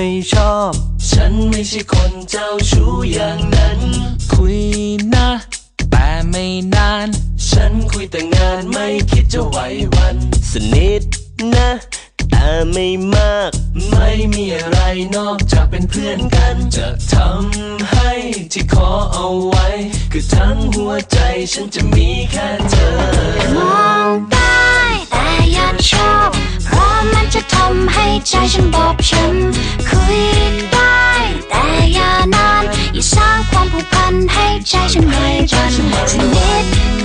ไม่ชอบ ฉันไม่ใช่คนเจ้าชู้อย่างนั้น คุยนะ แต่ไม่นาน ฉันคุยแต่งานไม่คิดจะไหววัน สนิทนะ แต่ไม่มาก ไม่มีอะไรนอกจากเป็นเพื่อนกัน จะทำให้ที่ขอเอาไว้ คือทั้งหัวใจฉันจะมีแค่เธอ ใจฉันไว้ก่จนสักนิด